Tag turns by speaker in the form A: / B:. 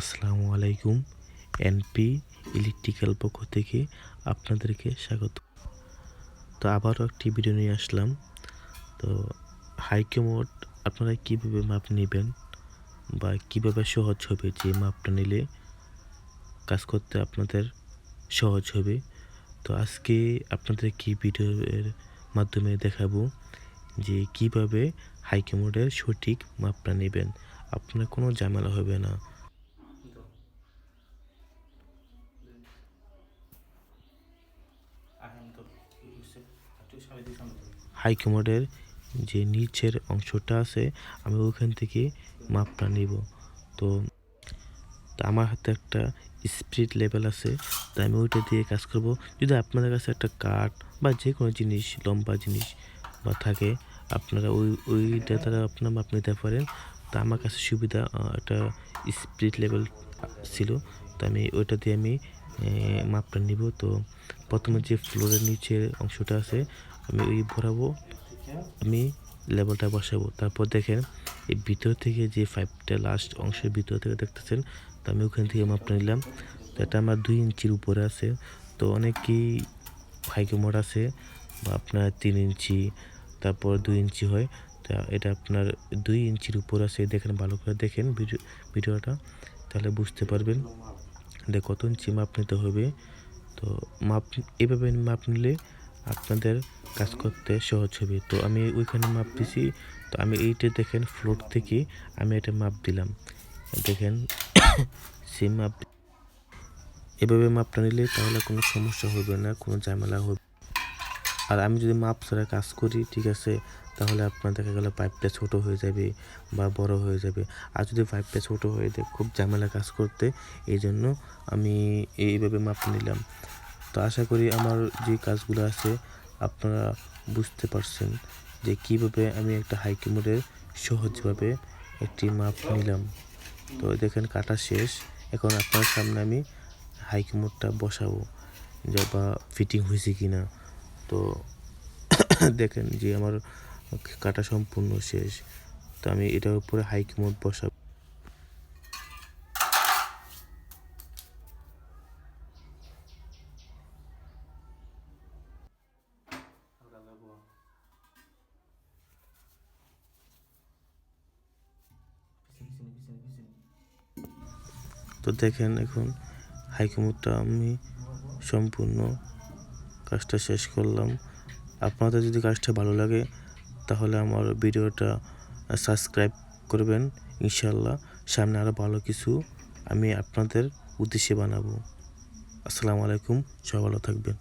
A: আসসালামু আলাইকুম NP electrical পক্ষ থেকে আপনাদেরকে স্বাগত। তো আবারও একটি ভিডিও নিয়ে আসলাম। তো হাইকমোড আপনারা কীভাবে মাপ নেবেন বা কীভাবে সহজ হবে যে মাপটা নিলে কাজ করতে আপনাদের সহজ হবে? তো আজকে আপনাদের কি ভিডিওর মাধ্যমে দেখাবো যে কীভাবে হাইকমোডের সঠিক মাপটা নেবেন। আপনার কোনো ঝামেলা হবে না। হাইকমোডের যে নিচের অংশটা আছে, আমি ওখান থেকে মাপটা নিব। তো তো আমার হাতে একটা স্পিড লেভেল আছে, তাই আমি ওইটা দিয়ে কাজ করব। যদি আপনাদের কাছে একটা কাঠ বা যে কোনো জিনিস, লম্বা জিনিস বা থাকে, আপনারা ওই, ওইটা দ্বারা আপনার মাপ নিতে পারেন। তো আমার কাছে সুবিধা একটা স্পিড লেভেল ছিল তো আমি ওইটা দিয়ে আমি মাপটা নিব। তো প্রথমে যে ফ্লোরের নিচের অংশটা আছে, আমি ওই ভরাবো, আমি লেভেলটা বসাবো। তারপর দেখেন, এই ভিতর থেকে যে ফাইভটা লাস্ট অংশের ভিতর থেকে দেখতেছেন, তো আমি ওখান থেকে মাপটা নিলাম। তো এটা আমার দুই ইঞ্চির উপরে আছে। তো অনেকেই হাইকমোড আছে, বা আপনার তিন ইঞ্চি, তারপর দুই ইঞ্চি হয়। তা এটা আপনার দুই ইঞ্চির উপর আছে, দেখেন ভালো করে দেখেন ভিডিও, ভিডিওটা, তাহলে বুঝতে পারবেন। যে কত ইঞ্চি মাপ নিতে হবে, তো মাপ এভাবে মাপ নিলে আপনাদের কাজ করতে সহজ হবে। তো আমি ওইখানে মাপ দিছি, তো আমি এইটা দেখেন ফ্লোর থেকে আমি এটা মাপ দিলাম। দেখেন সেই মাপ এভাবে মাপটা নিলে তাহলে কোনো সমস্যা হবে না, কোনো ঝামেলা হবে আর আমি যদি মাপ ছাড়া কাজ করি, ঠিক আছে, তাহলে আপনার দেখা গেলো পাইপটা ছোট হয়ে যাবে বা বড় হয়ে যাবে। আর যদি পাইপটা ছোট হয়ে যায়, খুব ঝামেলা কাজ করতে এই জন্য আমি এইভাবে মাপ নিলাম। তো আশা করি আমার যে কাজগুলো আছে, আপনারা বুঝতে পারছেন যে কীভাবে আমি একটা হাইকিমোডের সহজভাবে একটি মাপ নিলাম। তো দেখেন কাটা শেষ, এখন আপনার সামনে আমি হাইকিমোডটা বসাবো, যে বা ফিটিং হয়েছে কি না তো দেখেন যে আমার কাটা সম্পূর্ণ শেষ। তো আমি এটার উপরে হাইক মোড বসাবো। তো দেখেন এখন হাইকমোডটা আমি সম্পূর্ণ কাজটা শেষ করলাম। আপনাদের যদি কাজটা ভালো লাগে, তাহলে আমার ভিডিওটা সাবস্ক্রাইব করবেন ইনশাল্লাহ সামনে আরও ভালো কিছু আমি আপনাদের উদ্দেশ্যে বানাবো। আসসালামু আলাইকুম, সবাই ভালো থাকবেন।